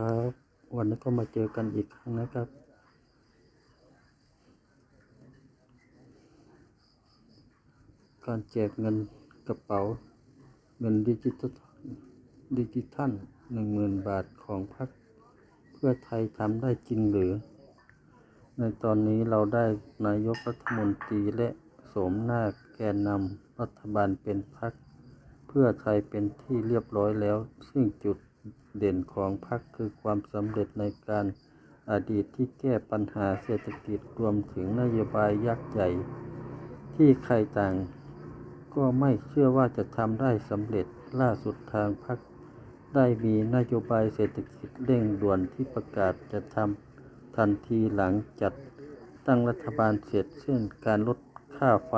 ครับ วันนี้ก็มาเจอกันอีกครั้งนะครับ การแจกเงินกระเป๋า เงินดิจิตอลดิจิทัลหนึ่งหมื่นบาทของพรรคเพื่อไทยทำได้จริงหรือ ในตอนนี้เราได้นายกรัฐมนตรีและสมหน้าแกนนำรัฐบาลเป็นพรรคเพื่อไทยเป็นที่เรียบร้อยแล้ว ซึ่งจุด เด่นของพรรคคือความสำเร็จในการอดีตที่แก้ปัญหาเศรษฐกิจรวมถึงนโยบายยักษ์ใหญ่ ที่ใครต่างก็ไม่เชื่อว่าจะทำได้สำเร็จล่าสุดทางพรรคได้มีนโยบายเศรษฐกิจเร่งด่วนที่ประกาศจะทำทันทีหลังจัดตั้งรัฐบาลเสร็จเช่นการลดค่าไฟ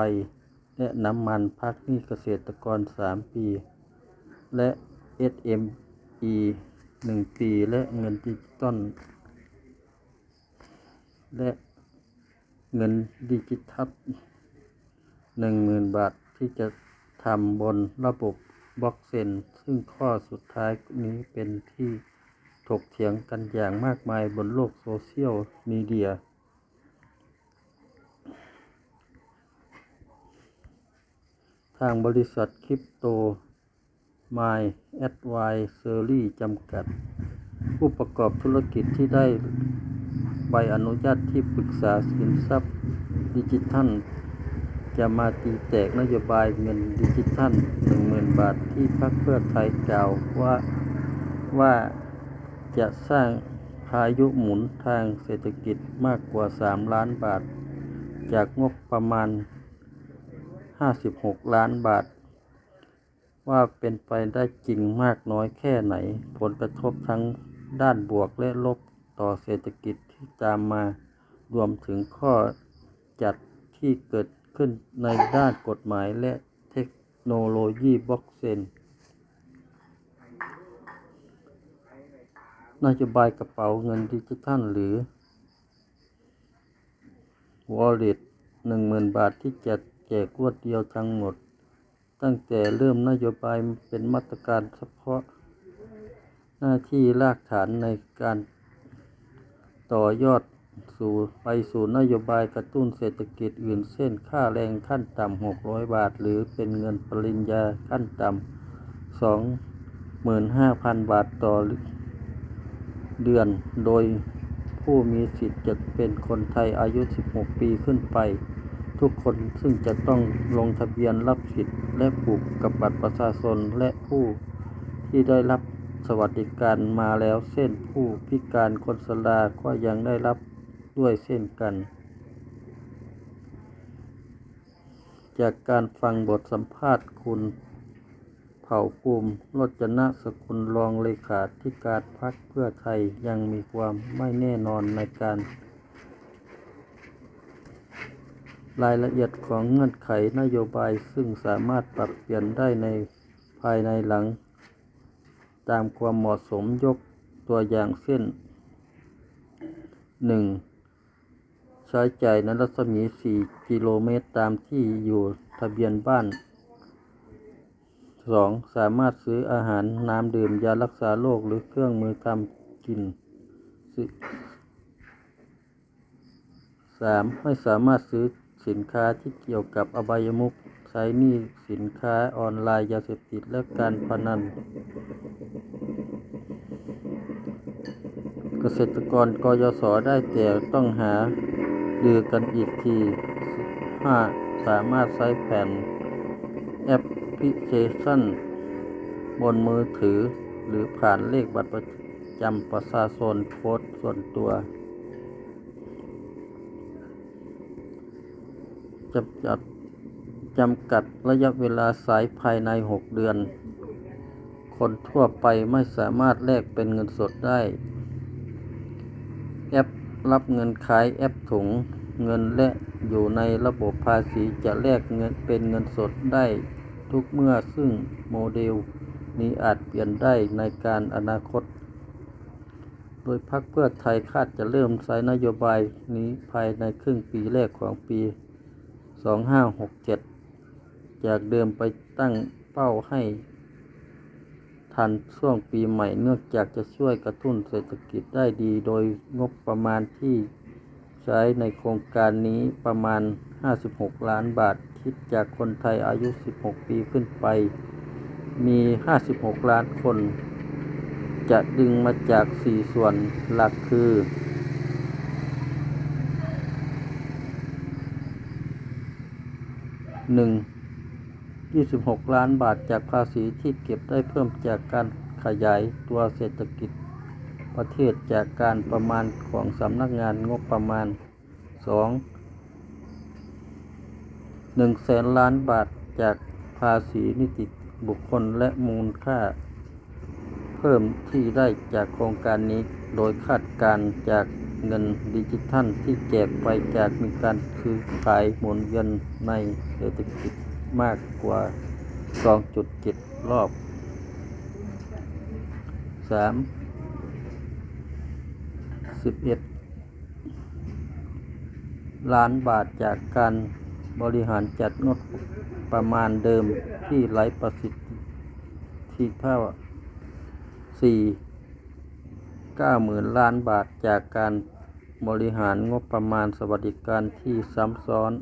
และน้ำมันพักหนี้เกษตรกร 3 ปี และ SME 1ปีและเงินดิจิตอลและเงินดิจิทัล10,000บาทที่จะทำบนระบบบล็อกเชนซึ่งข้อสุดท้ายนี้เป็นที่ถกเถียงกันอย่างมากมายบนโลกโซเชียลมีเดีย ทางบริษัทคริปโต My Advisory จำกัด ผู้ประกอบธุรกิจที่ได้ใบอนุญาตที่ปรึกษาสินทรัพย์ดิจิทัล จะมาตีแตกนโยบายเงินดิจิทัล 10,000 บาทที่พรรคเพื่อไทยกล่าวว่าว่าจะสร้างพายุหมุนทางเศรษฐกิจมากกว่า 3 ล้านบาท จากงบประมาณ 56 ล้านบาท ว่าเป็นไปได้จริงมากน้อยแค่ไหน ผลกระทบทั้งด้านบวกและลบต่อเศรษฐกิจที่ตามมารวมถึงข้อจัดที่เกิดขึ้นในด้านกฎหมายและเทคโนโลยีบล็อกเชนนโยบายกระเป๋าเงินดิจิทัลหรือ Wallet 10,000 บาทที่จะแจกรวดเดียวทั้งหมด ตั้งแต่เริ่มนโยบายเป็นมาตรการเฉพาะหน้าที่รากฐานในการต่อยอดสู่ไปสู่นโยบายกระตุ้นเศรษฐกิจอื่นเช่น ค่าแรงขั้นต่ำ 600 บาท หรือเป็นเงินปริญญาขั้นต่ำ 25,000 บาทต่อเดือน โดยผู้มีสิทธิ์จะเป็นคนไทยอายุ 16 ปีขึ้นไป ทุกคนซึ่งจะต้องลงทะเบียนรับสิทธิ์และผูกกับบัตรประชาชนและผู้ที่ได้รับสวัสดิการมาแล้วเช่นผู้พิการคนชราก็ยังได้รับด้วยเช่นกัน จากการฟังบทสัมภาษณ์คุณเผ่าภูมิรจนะสกุลรองเลขาธิการพรรคเพื่อไทยยังมีความไม่แน่นอนในการ รายละเอียดของเงื่อนไขนโยบายซึ่งสามารถปรับเปลี่ยนได้ในภายในหลัง ตามความเหมาะสมยกตัวอย่างเช่น 1. ใช้จ่ายในรัศมี 4 กิโลเมตรตามที่อยู่ทะเบียนบ้าน 2. สามารถซื้ออาหารน้ำดื่มยารักษาโรคหรือเครื่องมือทำกิน 3. ไม่สามารถซื้อ สินค้าที่เกี่ยวกับอบายมุขใช้หนี้สินค้าออนไลน์ยาเสพติดและการพนัน เกษตรกรกยศได้แต่ต้องหาดือกันอีกที 5. สามารถใช้แผ่นแอปพลิเคชัน บนมือถือหรือผ่านเลขบัตรประจำประชาชนโค้ดส่วนตัว จำกัดจำกัดระยะเวลาสายภายใน 6 เดือน คนทั่วไปไม่สามารถแลกเป็นเงินสดได้ แอปรับเงินขายแอปถุงเงินและอยู่ในระบบภาษีจะแลกเงินเป็นเงินสดได้ทุกเมื่อซึ่งโมเดลนี้อาจเปลี่ยนได้ในการอนาคต โดยพรรคเพื่อไทยคาดจะเริ่มใช้นโยบายนี้ภายในครึ่งปีแรกของปี 2567 จากเดิมไปตั้งเป้าให้ ทันช่วงปีใหม่เนื่องจากจะช่วยกระตุ้นเศรษฐกิจได้ดีโดยงบประมาณที่ใช้ในโครงการนี้ประมาณ 56 ล้านบาท คิดจากคนไทยอายุ 16 ปีขึ้นไป มี 56 ล้านคน จะดึงมาจาก 4 ส่วนหลักคือ 1. 26 ล้านบาทจากภาษีที่เก็บได้เพิ่มจากการขยายตัวเศรษฐกิจ ประเทศจากการประมาณของสำนักงานงบประมาณ 2. 1แสนล้านบาทจากภาษีนิติบุคคลและมูลค่า เพิ่มที่ได้จากโครงการนี้โดยคาดการจาก เงินดิจิทัลที่แจกไปจากมีการซื้อขายหมุนเวียนในเศรษฐกิจมากกว่า 2.7 รอบ 3. 11 ล้านบาทจากการบริหารจัดงบประมาณเดิมที่ไร้ประสิทธิภาพ 4. 90,000 ล้านบาทจากการ บริหารงบประมาณสวัสดิการที่ซ้ำซ้อน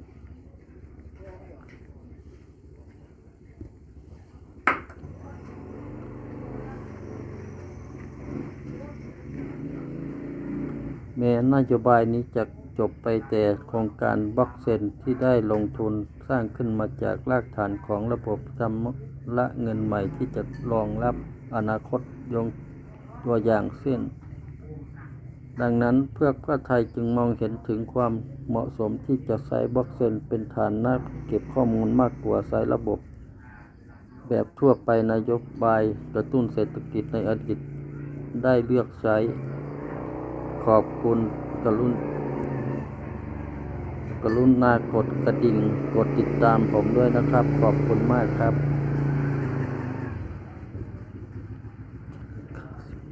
แม้นโยบายนี้จะจบไปแต่โครงการบล็อกเซนที่ได้ลงทุนสร้างขึ้นมาจากรากฐานของระบบชำระเงินใหม่ที่จะรองรับอนาคตยงตัวอย่างเช่น ดังนั้นเพื่อเพื่อไทยจึงมองเห็นถึงความเหมาะสมที่จะใช้บล็อกเซนเป็นฐานนักเก็บข้อมูลมากกว่าใช้ระบบ แบบทั่วไปนโยบายกระตุ้นเศรษฐกิจในอดีตได้เลือกใช้ ขอบคุณกรุณกรุณากดกระดิ่งกดติดตามผมด้วยนะครับ ขอบคุณมากครับ